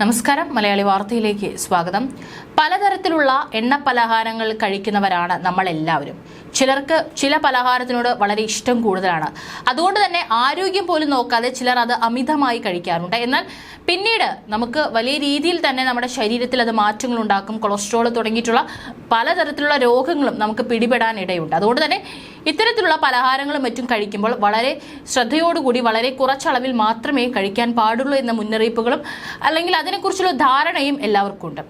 നമസ്കാരം. മലയാളി വാർത്തയിലേക്ക് സ്വാഗതം. പലതരത്തിലുള്ള എണ്ണ പലഹാരങ്ങൾ കഴിക്കുന്നവരാണ് നമ്മൾ എല്ലാവരും ചിലർക്ക് ചില പലഹാരത്തിനോട് വളരെ ഇഷ്ടം കൂടുതലാണ്. അതുകൊണ്ട് തന്നെ ആരോഗ്യം പോലും നോക്കാതെ ചിലർ അത് അമിതമായി കഴിക്കാറുണ്ട്. എന്നാൽ പിന്നീട് നമുക്ക് വലിയ രീതിയിൽ തന്നെ നമ്മുടെ ശരീരത്തിൽ അത് മാറ്റങ്ങൾ ഉണ്ടാക്കും കൊളസ്ട്രോൾ തുടങ്ങിയിട്ടുള്ള പലതരത്തിലുള്ള രോഗങ്ങളും നമുക്ക് പിടിപെടാൻ ഇടയുണ്ട് അതുകൊണ്ട് തന്നെ ഇത്തരത്തിലുള്ള പലഹാരങ്ങളും മറ്റും കഴിക്കുമ്പോൾ വളരെ ശ്രദ്ധയോടുകൂടി വളരെ കുറച്ചളവിൽ മാത്രമേ കഴിക്കാൻ പാടുള്ളൂ എന്ന മുന്നറിയിപ്പുകളും അല്ലെങ്കിൽ അതിനെക്കുറിച്ചുള്ള ധാരണയും എല്ലാവർക്കും ഉണ്ട്.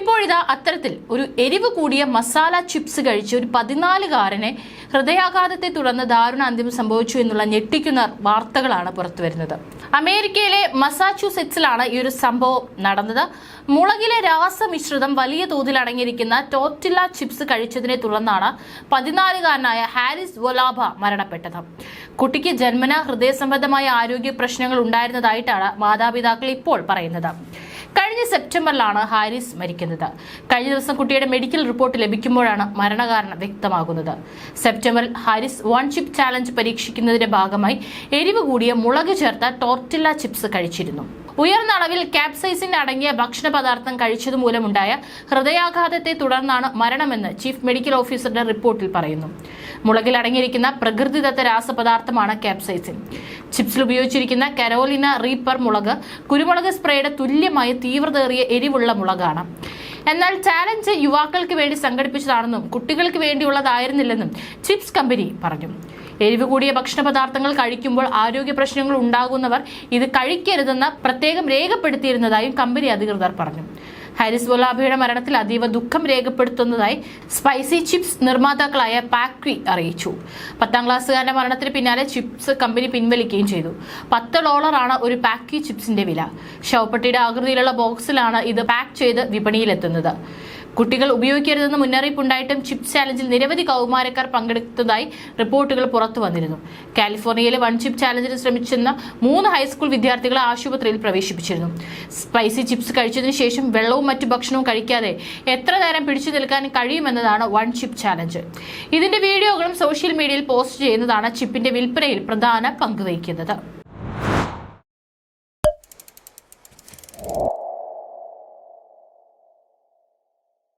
ഇപ്പോഴിതാ അത്തരത്തിൽ ഒരു എരിവ് കൂടിയ മസാല ചിപ്സ് കഴിച്ച് ഒരു പതിനാലുകാരനെ ഹൃദയാഘാതത്തെ തുടർന്ന് ദാരുണ അന്ത്യം സംഭവിച്ചു എന്നുള്ള ഞെട്ടിക്കുന്ന വാർത്തകളാണ് പുറത്തുവരുന്നത് അമേരിക്കയിലെ മസാച്യൂസെറ്റ്സിലാണ് ഈ ഒരു സംഭവം നടന്നത്. മുളകിലെ രാസമിശ്രിതം വലിയ തോതിൽ അടങ്ങിയിരിക്കുന്ന ടോറ്റില്ല ചിപ്സ് കഴിച്ചതിനെ തുടർന്നാണ് പതിനാലുകാരനായ ഹാരിസ് വൊലാഭ മരണപ്പെട്ടത്. കുട്ടിക്ക് ജന്മന ഹൃദയ സംബന്ധമായ ആരോഗ്യ പ്രശ്നങ്ങൾ ഉണ്ടായിരുന്നതായിട്ടാണ് മാതാപിതാക്കൾ ഇപ്പോൾ പറയുന്നത്. കഴിഞ്ഞ സെപ്റ്റംബറിലാണ് ഹാരിസ് മരിക്കുന്നത്. കഴിഞ്ഞ ദിവസം കുട്ടിയുടെ മെഡിക്കൽ റിപ്പോർട്ട് ലഭിക്കുമ്പോഴാണ് മരണകാരണം വ്യക്തമാകുന്നത്. സെപ്റ്റംബറിൽ ഹാരിസ് വൺ ചിപ്പ് ചാലഞ്ച് പരീക്ഷിക്കുന്നതിന്റെ ഭാഗമായി എരിവ് കൂടിയ മുളക് ചേർത്ത ടോർട്ടില്ല ചിപ്സ് കഴിച്ചിരുന്നു. ഉയർന്ന അളവിൽ കാപ്സൈസിൻ അടങ്ങിയ ഭക്ഷണ പദാർത്ഥം കഴിച്ചതു മൂലമുണ്ടായ ഹൃദയാഘാതത്തെ തുടർന്നാണ് മരണമെന്ന് ചീഫ് മെഡിക്കൽ ഓഫീസറുടെ റിപ്പോർട്ടിൽ പറയുന്നു. മുളകിൽ അടങ്ങിയിരിക്കുന്ന പ്രകൃതിദത്ത രാസപദാർത്ഥമാണ് കാപ്സൈസിൻ ചിപ്സിൽ ഉപയോഗിച്ചിരിക്കുന്ന കരോലിന റീപ്പർ മുളക് കുരുമുളക് സ്പ്രേയുടെ തുല്യമായ തീവ്രതേറിയ എരിവുള്ള മുളകാണ്. എന്നാൽ ചാലഞ്ച് യുവാക്കൾക്ക് വേണ്ടി സംഘടിപ്പിച്ചതാണെന്നും കുട്ടികൾക്ക് വേണ്ടിയുള്ളതായിരുന്നില്ലെന്നും ചിപ്സ് കമ്പനി പറഞ്ഞു. എരിവ് കൂടിയ ഭക്ഷണ പദാർത്ഥങ്ങൾ കഴിക്കുമ്പോൾ ആരോഗ്യ പ്രശ്നങ്ങൾ ഉണ്ടാകുന്നവർ ഇത് കഴിക്കരുതെന്ന് പ്രത്യേകം രേഖപ്പെടുത്തിയിരുന്നതായും കമ്പനി അധികൃതർ പറഞ്ഞു. ഹാരിസ് ഗുലാബിയുടെ മരണത്തിൽ അതീവ ദുഃഖം രേഖപ്പെടുത്തുന്നതായി സ്പൈസി ചിപ്സ് നിർമ്മാതാക്കളായ പാക്വി അറിയിച്ചു. പത്താം ക്ലാസ്സുകാരന്റെ മരണത്തിന് പിന്നാലെ ചിപ്സ് കമ്പനി പിൻവലിക്കുകയും ചെയ്തു. പത്ത് ഡോളറാണ് ഒരു പാക്വി ചിപ്സിന്റെ വില. ശവപ്പെട്ടിയുടെ ആകൃതിയിലുള്ള ബോക്സിലാണ് ഇത് പാക്ക് ചെയ്ത് വിപണിയിലെത്തുന്നത്. കുട്ടികൾ ഉപയോഗിക്കരുതെന്ന് മുന്നറിയിപ്പുണ്ടായിട്ടും ചിപ്സ് ചാലഞ്ചിൽ നിരവധി കൗമാരക്കാർ പങ്കെടുത്തതായി റിപ്പോർട്ടുകൾ പുറത്തു വന്നിരുന്നു. കാലിഫോർണിയയിലെ വൺ ചിപ്പ് ചാലഞ്ചിൽ ശ്രമിച്ചെന്ന മൂന്ന് ഹൈസ്കൂൾ വിദ്യാർത്ഥികളെ ആശുപത്രിയിൽ പ്രവേശിപ്പിച്ചിരുന്നു. സ്പൈസി ചിപ്സ് കഴിച്ചതിന് ശേഷം വെള്ളവും മറ്റു ഭക്ഷണവും കഴിക്കാതെ എത്ര നേരം പിടിച്ചു നിൽക്കാൻ കഴിയുമെന്നതാണ് വൺ ചിപ്പ് ചാലഞ്ച്. ഇതിന്റെ വീഡിയോകളും സോഷ്യൽ മീഡിയയിൽ പോസ്റ്റ് ചെയ്യുന്നതാണ് ചിപ്പിന്റെ വിൽപ്പനയിൽ പ്രധാന പങ്ക് വഹിക്കുന്നത്.